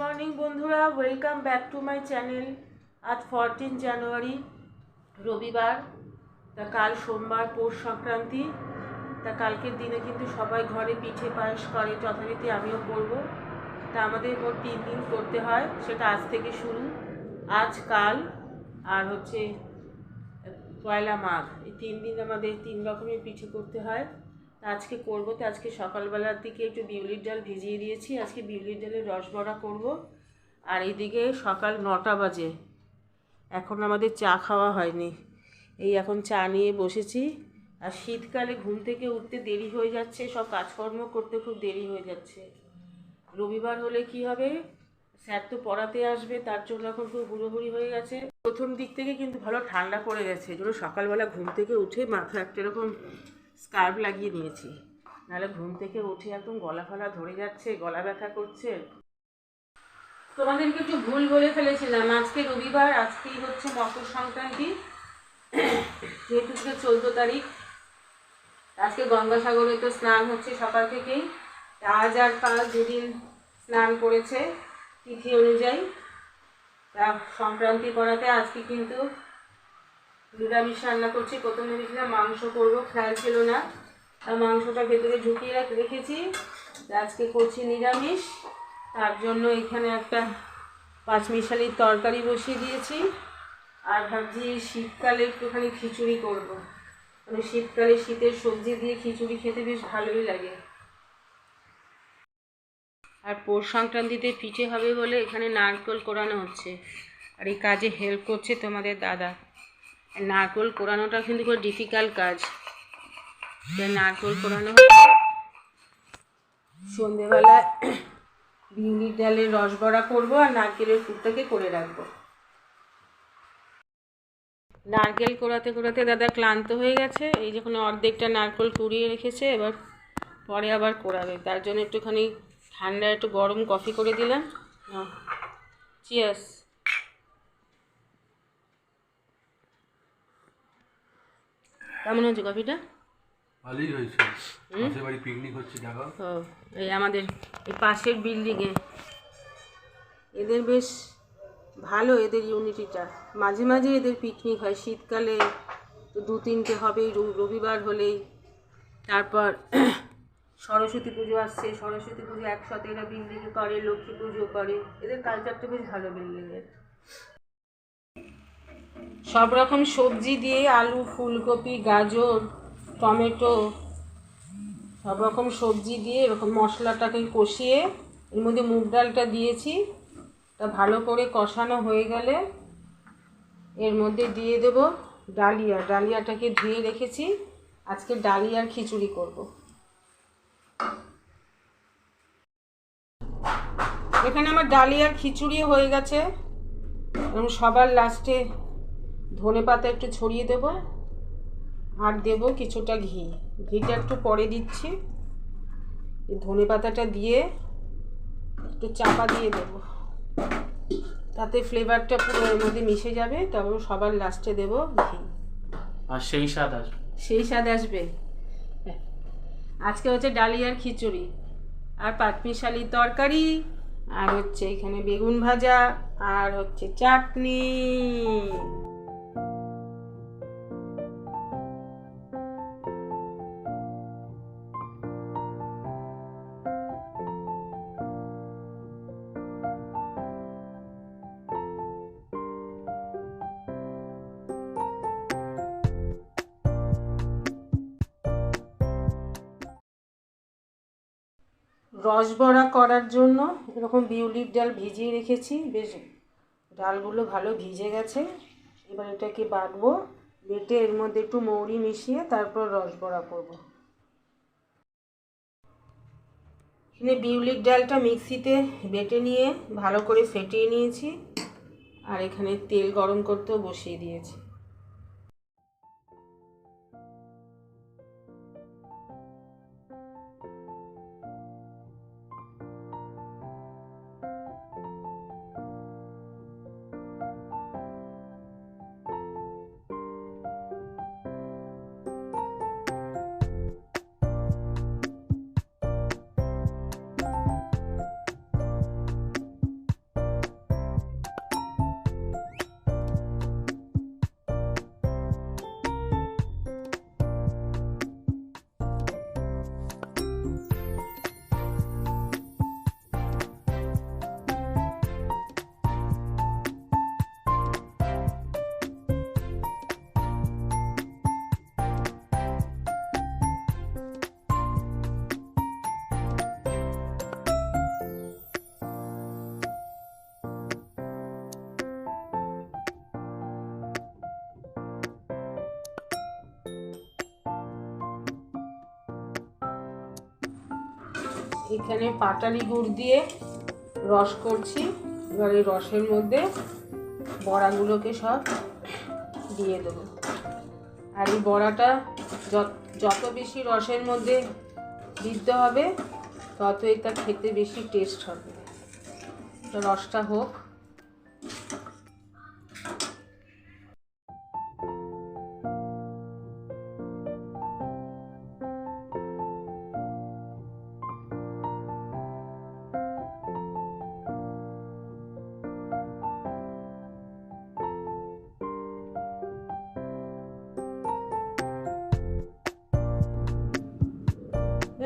Morning বন্ধুরা welcome back to my channel আজ fourteen January রবিবার, তা কাল সোমবার, পৌষ সংক্রান্তি। তা কালকের দিনে কিন্তু সবাই ঘরে পিঠে পায়েস করে, যথারীতি আমিও করব। তা আমাদের মোট তিন দিন করতে হয়, সেটা আজ থেকে শুরু। আজ কাল, আর হচ্ছে পয়লা মাঘ। এই তিন দিন আমাদের তিন রকমের পিঠে করতে হয়। আজকে করব, তো আজকে সকালবেলার দিকে একটু বিউলির ডাল ভিজিয়ে দিয়েছি। আজকে বিউলির ডালের রস বড়া করব। আর এইদিকে সকাল নটা বাজে। এখন আমাদের চা খাওয়া হয়নি। এই এখন চা নিয়ে বসেছি। আর শীতকালে ঘুম থেকে উঠতে দেরি হয়ে যাচ্ছে। সব কাজকর্ম করতে খুব দেরি হয়ে যাচ্ছে। রবিবার হলে কি হবে? স্যার তো পড়াতে আসবে, তার জন্য এখন খুব হুড়োহুড়ি হয়ে গেছে। প্রথম দিক থেকে কিন্তু ভালো ঠান্ডা পড়ে গেছে। জন্য সকালবেলা ঘুম থেকে উঠে মাথা একটা এরকম স্কার্ফ লাগিয়ে নিয়েছি নাহলে ঘুম থেকে উঠে একদম গলা ফলা ধরে যাচ্ছে, গলা ব্যথা করছে। তোমাদেরকে একটু ভুল বলে ফেলেছিলাম। আজকে রবিবার, আজকেই হচ্ছে মকর সংক্রান্তি। যেহেতু চোদ্দ তারিখ, আজকে গঙ্গাসাগরে তো স্নান হচ্ছে সকাল থেকেই। আজ আর কাল দুদিন স্নান করেছে তিথি অনুযায়ী। তা সংক্রান্তি করাতে আজকে কিন্তু নিরামিষ রান্না করছি। প্রথমে ভেবেছিলাম মাংস করব, খেয়াল ছিল না। আর মাংসটা ভেতরে ঢুকিয়ে রাখ- রেখেছি। আজকে করছি নিরামিষ। তার জন্য এখানে একটা পাঁচমিশালির তরকারি বসিয়ে দিয়েছি। আর ভাবছি শীতকালে একটুখানি খিচুড়ি করব। মানে শীতকালে শীতের সবজি দিয়ে খিচুড়ি খেতে বেশ ভালোই লাগে। আর পৌষ সংক্রান্তিতে পিঠে হবে বলে এখানে নারকেল কোরানো হচ্ছে। আর এই কাজে হেল্প করছে তোমাদের দাদা। নারকেল কোরানোটা কিন্তু খুব ডিফিকাল্ট কাজ। নারকেল কোরানো সন্ধেবেলায় বিউলির ডালের রস বড়া করব আর নারকেলের ফুটটাকে করে রাখব। নারকেল কোড়াতে কোড়াতে দাদা ক্লান্ত হয়ে গেছে, এই যখন অর্ধেকটা নারকেল কুড়িয়ে রেখেছে, এবার পরে আবার কোড়াবে তার জন্য একটুখানি ঠান্ডা একটু গরম কফি করে দিলাম। চিয়াস কেমন হচ্ছে কফিটা? ভালোই হয়েছে। পাশের বাড়ি পিকনিক হচ্ছে দেখো। ও এই আমাদের এই পাশের বিল্ডিংয়ে এদের বেশ ভালো এদের ইউনিটিটা মাঝে মাঝে এদের পিকনিক হয় শীতকালে তো দু তিনটে হবেই রবিবার হলেই। তারপর সরস্বতী পুজো আসছে সরস্বতী পুজো একসাথে এরা বিল্ডিংয়ে করে লক্ষ্মী পুজো করে। এদের কালচারটা বেশ ভালো বিল্ডিংয়ের সব রকম সবজি দিয়ে আলু, ফুলকপি, গাজর, টমেটো, সব রকম সবজি দিয়ে এরকম মশলাটাকে কষিয়ে এর মধ্যে মুগ ডালটা দিয়েছি। তা ভালো করে কষানো হয়ে গেলে এর মধ্যে দিয়ে দেব ডালিয়া। ডালিয়াটাকে ধুয়ে রেখেছি। আজকে ডালিয়ার খিচুড়ি করব। এখানে আমার ডালিয়ার খিচুড়ি হয়ে গেছে। এবং সবার লাস্টে ধনে পাতা একটু ছড়িয়ে দেব আর দেব কিছুটা ঘি। ঘিটা একটু পরে দিচ্ছি। এই ধনে পাতাটা দিয়ে একটু চাপা দিয়ে দেব। তাতে ফ্লেভারটা পুরো এর মধ্যে মিশে যাবে তারপর সবার লাস্টে দেব ঘি। আর সেই স্বাদ আসবে। সেই স্বাদ আসবে। হ্যাঁ। আজকে হচ্ছে ডালিয়ার খিচুড়ি। আর পাঁচমিশালি তরকারি। আর হচ্ছে এখানে বেগুন ভাজা। আর হচ্ছে চাটনি। রসবড়া করার জন্য এরকম বিউলির ডাল ভিজিয়ে রেখেছি। বেশ ডালগুলো ভালো ভিজে গেছে। এবার এটাকে বাটবো, বেটে এর মধ্যে একটু মৌরি মিশিয়ে তারপর রসবড়া করব। এখানে বিউলির ডালটা মিক্সিতে বেটে নিয়ে ভালো করে ফেটিয়ে নিয়েছি। আর এখানে তেল গরম করতেও বসিয়ে দিয়েছি। এখানে পাটালি গুড় দিয়ে রস করছি। এবার এই রসের মধ্যে বড়াগুলোকে সব দিয়ে দেবো। আর এই বড়াটা যত বেশি রসের মধ্যে দিতে হবে, ততই এটা খেতে বেশি টেস্ট হবে। তো রসটা হোক।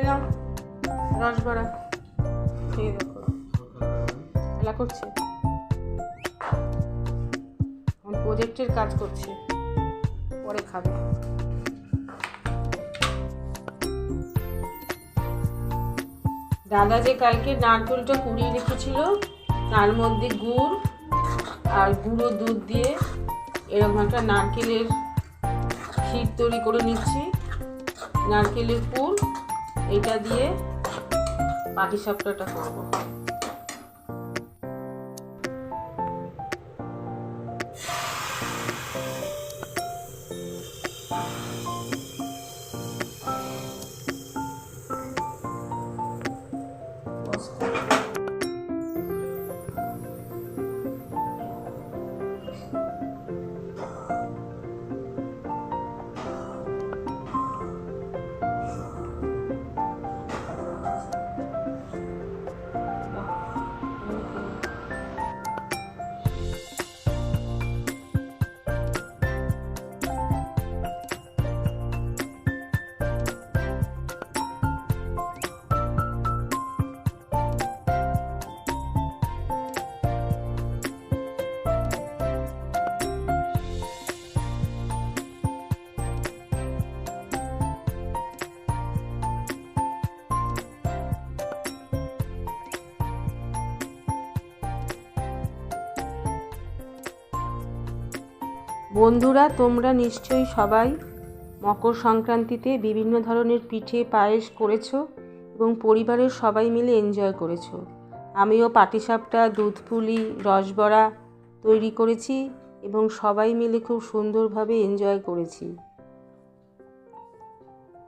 এলাম রস বড়া। খেয়ে দেখো। খেলা করছে। প্রজেক্টের কাজ করছে। পরে খাবে। দাদা যে কালকে নারকেলটা কুড়িয়ে রেখেছিল, তার মধ্যে গুড় আর গুঁড়ো দুধ দিয়ে এরকম একটা নারকেলের ক্ষীর তৈরি করে নিচ্ছি। নারকেলের পুর এটা দিয়ে পাটিসাপটাটা করব। বন্ধুরা, তোমরা নিশ্চয়ই সবাই মকর সংক্রান্তিতে বিভিন্ন ধরনের পিঠে, পায়েস করেছ এবং পরিবারের সবাই মিলে এনজয় করেছ। আমিও পাটিসাপটা দুধ পুলি রসবড়া তৈরি করেছি এবং সবাই মিলে খুব সুন্দরভাবে এনজয় করেছি।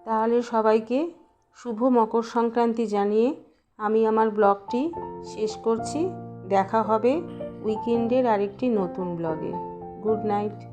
তাহলে সবাইকে শুভ মকর সংক্রান্তি জানিয়ে আমি আমার ব্লগটি শেষ করছি। দেখা হবে উইকেন্ডের আরেকটি নতুন ব্লগে। Good night.